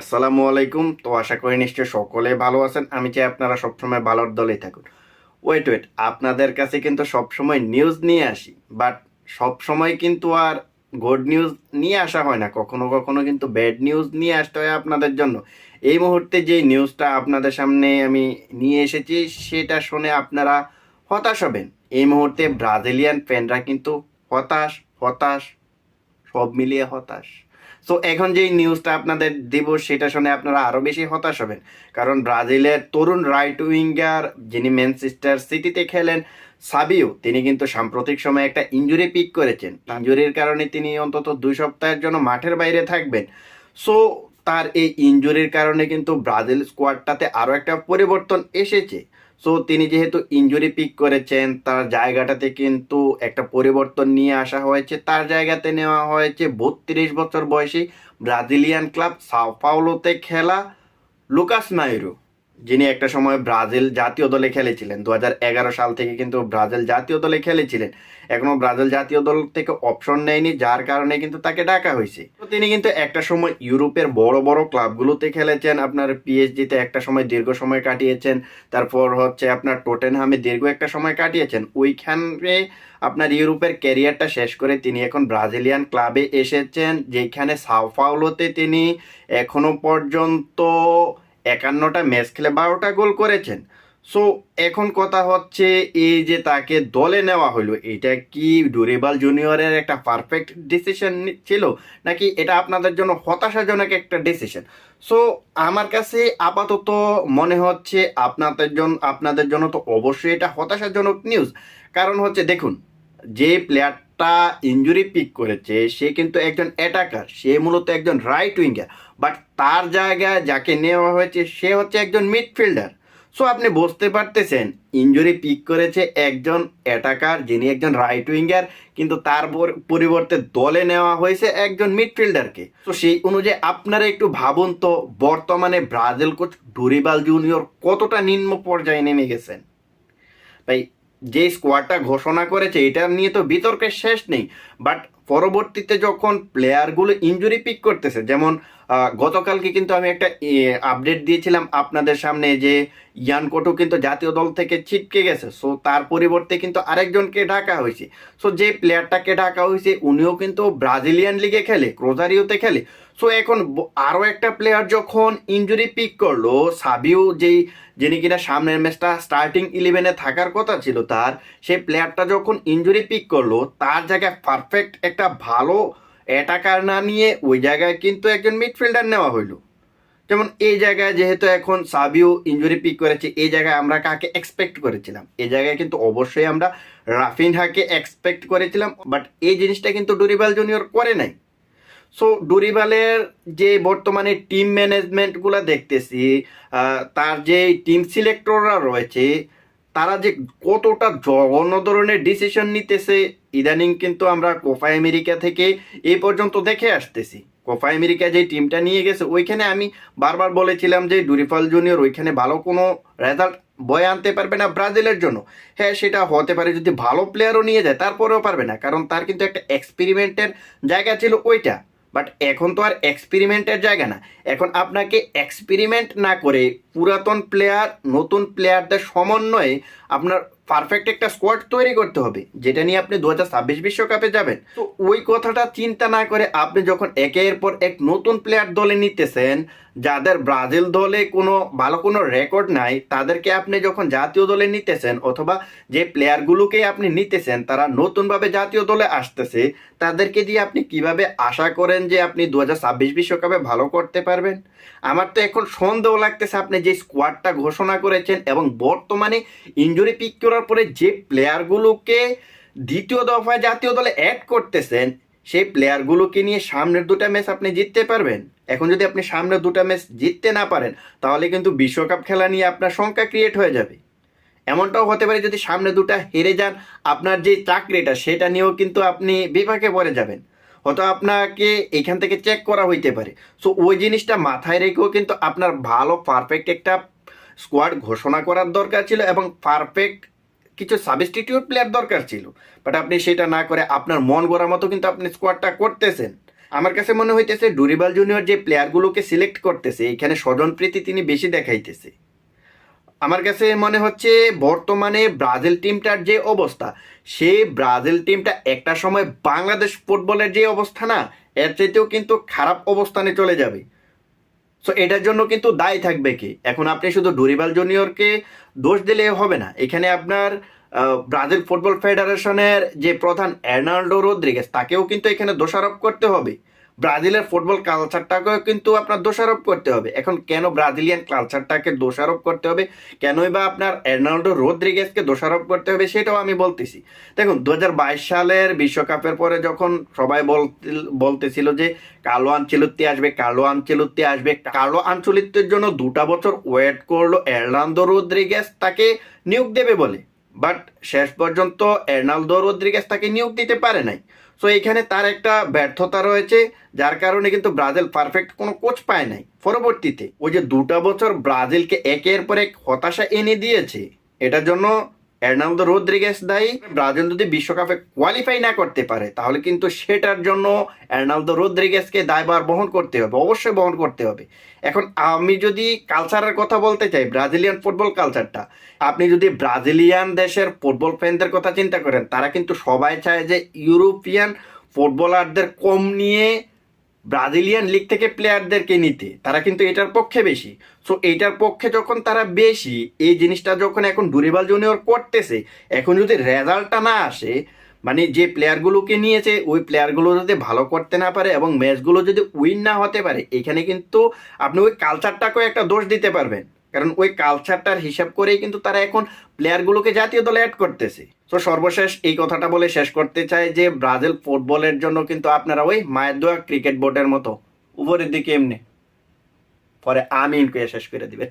আসসালামু আলাইকুম। তো আশা করি নিশ্চয়ই সকলে ভালো আছেন। আমি চাই আপনারা সবসময় ভালোর দলেই থাকুন। ওয়েট ওয়েট আপনাদের কাছে কিন্তু সবসময় নিউজ নিয়ে আসি বাট সবসময় কিন্তু আর গুড নিউজ নিয়ে আসা হয় না। কখনো কখনো কিন্তু ব্যাড নিউজ নিয়ে আসতে হয় আপনাদের জন্য। এই মুহূর্তে যে নিউজটা আপনাদের সামনে আমি নিয়ে এসেছি, সেটা শুনে আপনারা হতাশ হবেন। এই মুহূর্তে ব্রাজিলিয়ান ফ্যানরা কিন্তু হতাশ হতাশ, সব মিলিয়ে হতাশ। সো এখন যেই নিউজটা আপনাদের দিব, সেটা শুনে আপনারা আরও বেশি হতাশ হবেন। কারণ ব্রাজিলের তরুণ রাইট উইঙ্গার যিনি ম্যানচেস্টার সিটিতে খেলেন সাবিও তিনি কিন্তু সাম্প্রতিক সময়ে একটা ইঞ্জুরি পিক করেছেন। ইঞ্জুরির কারণে তিনি অন্তত দুই সপ্তাহের জন্য মাঠের বাইরে থাকবেন। সো তার এই ইঞ্জুরির কারণে কিন্তু ব্রাজিল স্কোয়াডটাতে আরও একটা পরিবর্তন এসেছে। সো তিনি যেহেতু ইঞ্জুরি পিক করেছেন, তার জায়গাটাতে কিন্তু একটা পরিবর্তন নিয়ে আসা হয়েছে। তার জায়গাতে নেওয়া হয়েছে বত্রিশ বছর বয়সী ব্রাজিলিয়ান ক্লাব সাও পাওলোতে খেলা লুকাস নাইরু। যিনি একটা সময় ব্রাজিল জাতীয় দলে খেলেছিলেন, দু হাজার এগারো সাল থেকে কিন্তু ব্রাজিল জাতীয় দলে খেলেছিলেন। এখনও ব্রাজিল জাতীয় দল থেকে অপশন নেয়নি, যার কারণে কিন্তু তাকে ডাকা হয়েছে। তো তিনি কিন্তু একটা সময় ইউরোপের বড় বড় ক্লাবগুলোতে খেলেছেন, আপনার পিএইচডিতে একটা সময় দীর্ঘ সময় কাটিয়েছেন, তারপর হচ্ছে আপনার টোটেনহামে দীর্ঘ একটা সময় কাটিয়েছেন। ওইখানে আপনার ইউরোপের ক্যারিয়ারটা শেষ করে তিনি এখন ব্রাজিলিয়ান ক্লাবে এসেছেন, যেখানে সাওফাউলোতে তিনি এখনও পর্যন্ত একান্নটা ম্যাচ খেলে বারোটা গোল করেছেন। সো এখন কথা হচ্ছে এই যে তাকে দলে নেওয়া হলো, এটা কি ডুরেবাল জুনিয়রের একটা পারফেক্ট ডিসিশন ছিল, নাকি এটা আপনাদের জন্য হতাশাজনক একটা ডিসিশন সো আমার কাছে আপাতত মনে হচ্ছে আপনাদের জন্য আপনাদের জন্য তো অবশ্যই এটা হতাশাজনক নিউজ কারণ হচ্ছে দেখুন, যে প্লেয়ারটা ইঞ্জুরি পিক করেছে, সে কিন্তু একজন অ্যাটাকার সে মূলত একজন রাইট উইঙ্গার বাট তার জায়গায় যাকে নেওয়া হয়েছে, সে হচ্ছে একজন মিডফিল্ডার। সো আপনি বুঝতে পারতেছেন ইঞ্জুরি পিক করেছে একজন অ্যাটাকার যিনি একজন রাইট উইঙ্গার কিন্তু তার পরিবর্তে দলে নেওয়া হয়েছে একজন মিডফিল্ডারকে। তো সেই অনুযায়ী আপনারা একটু ভাবুন তো, বর্তমানে ব্রাজিল কোচ ডুরিবাল জুনিয়র কতটা নিম্ন পর্যায়ে নেমে গেছেন? ভাই, যে স্কোয়াডটা ঘোষণা করেছে, এটা নিয়ে তো বিতর্কের শেষ নেই। বাট পরবর্তীতে যখন প্লেয়ারগুলো ইঞ্জুরি পিক করতেছে, যেমন গতকালকে কিন্তু আমি একটা আপডেট দিয়েছিলাম আপনাদের সামনে যে ইয়ান কোটো কিন্তু জাতীয় দল থেকে ছিটকে গেছে। সো তার পরিবর্তে কিন্তু আরেকজনকে ডাকা হয়েছে। সো যে প্লেয়ারটাকে ডাকা হয়েছে, উনিও কিন্তু ব্রাজিলিয়ান লিগে খেলে ক্রোজারিওতে খেলে। সো এখন আরও একটা প্লেয়ার যখন ইঞ্জুরি পিক করল, সাবিও যেই, যিনি কিনা সামনের ম্যাচটা স্টার্টিং ইলেভেনে থাকার কথা ছিল তার, সেই প্লেয়ারটা যখন ইঞ্জুরি পিক করল, তার জায়গায় পারফেক্ট একটা ভালো অ্যাটাকার না নিয়ে ওই জায়গায় কিন্তু একজন মিডফিল্ডার নেওয়া হইল। যেমন এই জায়গায় যেহেতু এখন সাবিও ইঞ্জুরি পিক করেছে, এই জায়গায় আমরা কাকে এক্সপেক্ট করেছিলাম? এই জায়গায় কিন্তু অবশ্যই আমরা রাফিনহাকে এক্সপেক্ট করেছিলাম বাট এই জিনিসটা কিন্তু ডুরিবাল জুনিয়র করে নাই। সো ডুরিবালের যে বর্তমানে টিম ম্যানেজমেন্টগুলো দেখতেছি তার যে টিম সিলেক্টররা রয়েছে তারা যে কতটা জঘন্য ধরনের ডিসিশন নিতেছে, ইদানিং কিন্তু আমরা কোপা আমেরিকা থেকে এই পর্যন্ত দেখে আসতেছি। কোফা আমেরিকা যে টিমটা নিয়ে গেছে, ওইখানে আমি বারবার বলেছিলাম যে ডুরিফাল জুনিয়র ওইখানে ভালো কোনো রেজাল্ট বয়ে আনতে পারবে না ব্রাজিলের জন্য। হ্যাঁ সেটা হতে পারে যদি ভালো প্লেয়ারও নিয়ে যায়, তারপরেও পারবে না। কারণ তার কিন্তু একটা এক্সপেরিমেন্টের জায়গা ছিল ওইটা। বাট এখন তো আর এক্সপেরিমেন্টের জায়গা না। এখন আপনাকে এক্সপেরিমেন্ট না করে পুরাতন প্লেয়ার নতুন প্লেয়ারদের সমন্বয়ে আপনার পারফেক্ট একটা স্কোয়াড তৈরি করতে হবে যেটা নিয়ে আপনি দু হাজার ছাব্বিশ বিশ্বকাপে যাবেন। তো ওই কথাটা চিন্তা না করে আপনি যখন একের পর এক নতুন প্লেয়ার দলে নিতেছেন যাদের ব্রাজিল দলে কোনো ভালো কোনো রেকর্ড নাই তাদেরকে আপনি যখন জাতীয় দলে নিতেছেন অথবা যে প্লেয়ারগুলোকে আপনি নিতেছেন তারা নতুনভাবে জাতীয় দলে আসতেছে তাদেরকে দিয়ে আপনি কীভাবে আশা করেন যে আপনি দু হাজার ছাব্বিশ বিশ্বকাপে ভালো করতে পারবেন? আমার তো এখন সন্দেহ লাগতেছে আপনি যে স্কোয়াডটা ঘোষণা করেছেন এবং বর্তমানে ইঞ্জুরি পিক করার পরে যে প্লেয়ারগুলোকে দ্বিতীয় দফায় জাতীয় দলে অ্যাড করতেছেন, সেই প্লেয়ারগুলোকে নিয়ে সামনের দুটা ম্যাচ আপনি জিততে পারবেন। এখন যদি আপনি সামনের দুটা ম্যাচ জিততে না পারেন, তাহলে কিন্তু বিশ্বকাপ খেলা নিয়ে আপনার শঙ্কা ক্রিয়েট হয়ে যাবে। এমনটাও হতে পারে যদি সামনে দুটা হেরে যান, আপনার যে চাকরিটা, সেটা নিয়েও কিন্তু আপনি বিপাকে পড়ে যাবেন। হয়তো আপনাকে এখান থেকে চেক করা হইতে পারে। সো ওই জিনিসটা মাথায় রেখেও কিন্তু আপনার ভালো পারফেক্ট একটা স্কোয়াড ঘোষণা করার দরকার ছিল এবং পারফেক্ট কিছু সাবস্টিটিউট প্লেয়ার দরকার ছিল। বাট আপনি সেটা না করে আপনার মন গড়ার মতো কিন্তু আপনি স্কোয়াডটা করতেছেন। আমার কাছে মনে হইতেছে ডুরিবাল জুনিয়র যে প্লেয়ারগুলোকে সিলেক্ট করতেছে, এখানে স্বজনপ্রীতি তিনি বেশি দেখাইতেছে। আমার কাছে মনে হচ্ছে বর্তমানে ব্রাজিল টিমটার যে অবস্থা সেই ব্রাজিল টিমটা একটা সময় বাংলাদেশ ফুটবলের যে অবস্থা না, এর চাইতেও কিন্তু খারাপ অবস্থানে চলে যাবে। সো এটার জন্য কিন্তু দায় থাকবে কি? এখন আপনি শুধু ডুরিবাল জুনিয়রকে দোষ দিলে হবে না। এখানে আপনার ব্রাজিল ফুটবল ফেডারেশনের যে প্রধান এর্নাল্ডো রোদ্রিগেস তাকেও কিন্তু এখানে দোষারোপ করতে হবে। ব্রাজিলের ফুটবল কালচারটাকেও কিন্তু আপনার দোষারোপ করতে হবে। এখন কেন ব্রাজিলিয়ান কালচারটাকে দোষারোপ করতে হবে? কেনই বা আপনার এর্নাল্ডো রদ্রিগেসকে দোষারোপ করতে হবে সেটাও আমি বলতেছি। দেখুন দু হাজার বাইশ সালের বিশ্বকাপের পরে যখন সবাই বলতে বলতেছিল যে কালো আঞ্চলিত্তি আসবে কালো আঞ্চলিত্তি আসবে কালো আঞ্চলিত্বের জন্য দুটা বছর ওয়েট করল এর্নাল্ডো রদ্রিগেস তাকে নিয়োগ দেবে বলে। বাট শেষ পর্যন্ত এর্নাল্ডো রদ্রিগেস তাকে নিয়োগ দিতে পারে নাই। সো এখানে তার একটা ব্যর্থতা রয়েছে, যার কারণে কিন্তু ব্রাজিল পারফেক্ট কোনো কোচ পায় নাই। পরবর্তীতে, ওই যে দুটা বছর ব্রাজিলকে একের পর এক হতাশা এনে দিয়েছে, এটার জন্য এর্নাল্ডো রদ্রিগেস দায়ী। ব্রাজিল যদি বিশ্বকাপে কোয়ালিফাই না করতে পারে, তাহলে কিন্তু সেটার জন্য এর্নাল্ডো রদ্রিগেসকে দায়ভার বহন করতে হবে, অবশ্যই বহন করতে হবে। এখন আমি যদি কালচারের কথা বলতে চাই ব্রাজিলিয়ান ফুটবল কালচারটা আপনি যদি ব্রাজিলিয়ান দেশের ফুটবল ফ্যানদের কথা চিন্তা করেন, তারা কিন্তু সবাই চায় যে ইউরোপিয়ান ফুটবলারদের কম নিয়ে ব্রাজিলিয়ান লিগ থেকে প্লেয়ারদেরকে নিতে, তারা কিন্তু এটার পক্ষে বেশি। সো এটার পক্ষে যখন তারা বেশি, এই জিনিসটা যখন এখন ডুরিবাল জুনিয়র করতেছে, এখন যদি রেজাল্টটা না আসে মানে যে প্লেয়ারগুলোকে নিয়েছে, ওই প্লেয়ারগুলো যদি ভালো করতে না পারে এবং ম্যাচগুলো যদি উইন না হতে পারে, এখানে কিন্তু আপনি ওই কালচারটাকেও একটা দোষ দিতে পারবেন। কারণ ওই কালচারটার হিসাব করেই কিন্তু তারা এখন প্লেয়ারগুলোকে জাতীয় দলে অ্যাড করতেছে। তো সর্বশেষ এই কথাটা বলে শেষ করতে চাই যে ব্রাজিল ফুটবলের জন্য কিন্তু আপনারা ওই মায়ের দোয়া ক্রিকেট বোর্ডের মতো উপরের দিকে এমনি। পরে আমিন কে শেষ করে দিবে।